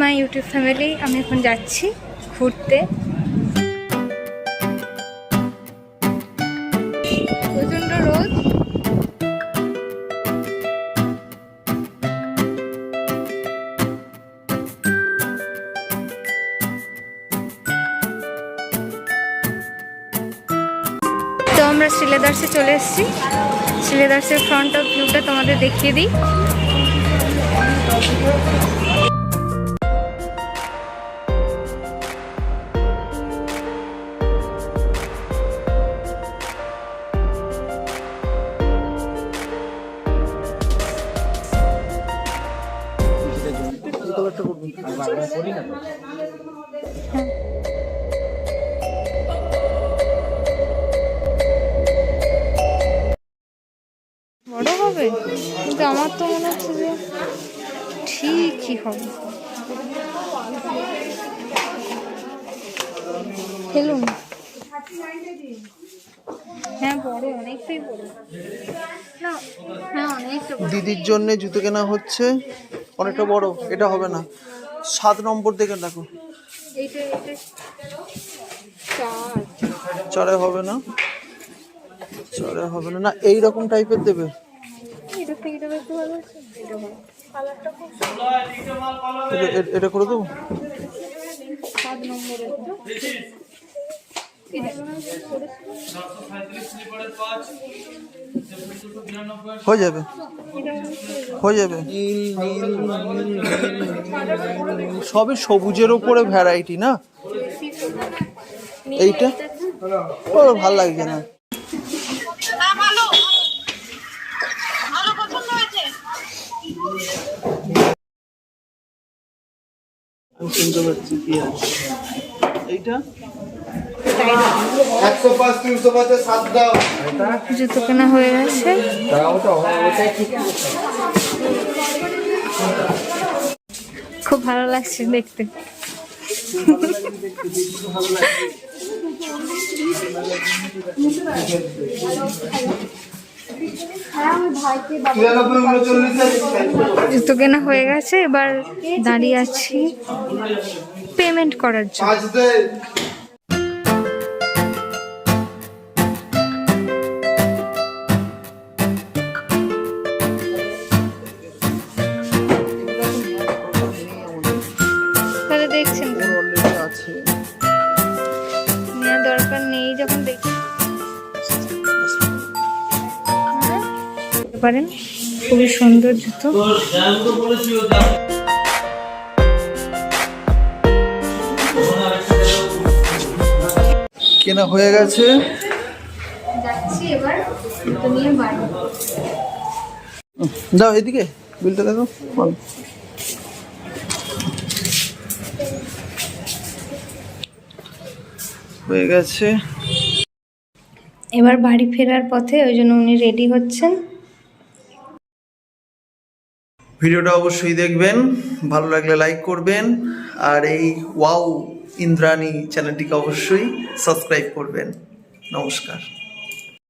My YouTube family, আমি এখন যাচ্ছি ঘুরতে। প্রচণ্ড রোদ। তো আমরা শিলেদার্সে চলে এসেছি। শিলেদার্সের ফ্রন্ট অফ ভিউটা তোমাদের দেখিয়ে দিই। বড় হবে? কিন্তু আমার তো মনে হচ্ছে যে ঠিকই হবে। ফেলুন হ্যাঁ বড় অনেকটাই বড় না হ্যাঁ অনেকটা দিদির জন্য জুতো কেনা হচ্ছে। অনেকটা বড় এটা হবে না। সাত নম্বর দেখে দেখো। চড়ে হবে না? চড়ে হবে না। না এই রকম টাইপের দেবে। এটা করে দেবো সাত নম্বরের তো এটা মনে হচ্ছে করেছে। হয়ে যাবে। হয়ে যাবে। সবই সবুজের উপরে ভ্যারাইটি না? এইটা? ও ভালো লাগছে না। আমি শুনতে পাচ্ছি কি এইটা? একশো পাঁচ তিনশো পাঁচে সাত দাও। জুতো কেনা হয়ে গেছে। খুব ভালো লাগছে দেখতে। জুতো কেনা হয়ে গেছে এবার দাঁড়িয়ে আছি পেমেন্ট করার জন্য। নেওয়ার দরকার নেই যখন হ্যাঁ, পারেন খুবই সুন্দর জুতো। কেনা হয়ে গেছে। যাচ্ছি এবার নিয়ে বাড়ি। দাও এদিকে বিলটা দেখো হয়ে গেছে। এবার বাড়ি ফেরার পথে ওই জন্য উনি রেডি হচ্ছেন। ভিডিওটা অবশ্যই দেখবেন ভালো লাগলে লাইক করবেন আর এই ওয়াও ইন্দ্রাণী চ্যানেলটিকে অবশ্যই সাবস্ক্রাইব করবেন। নমস্কার।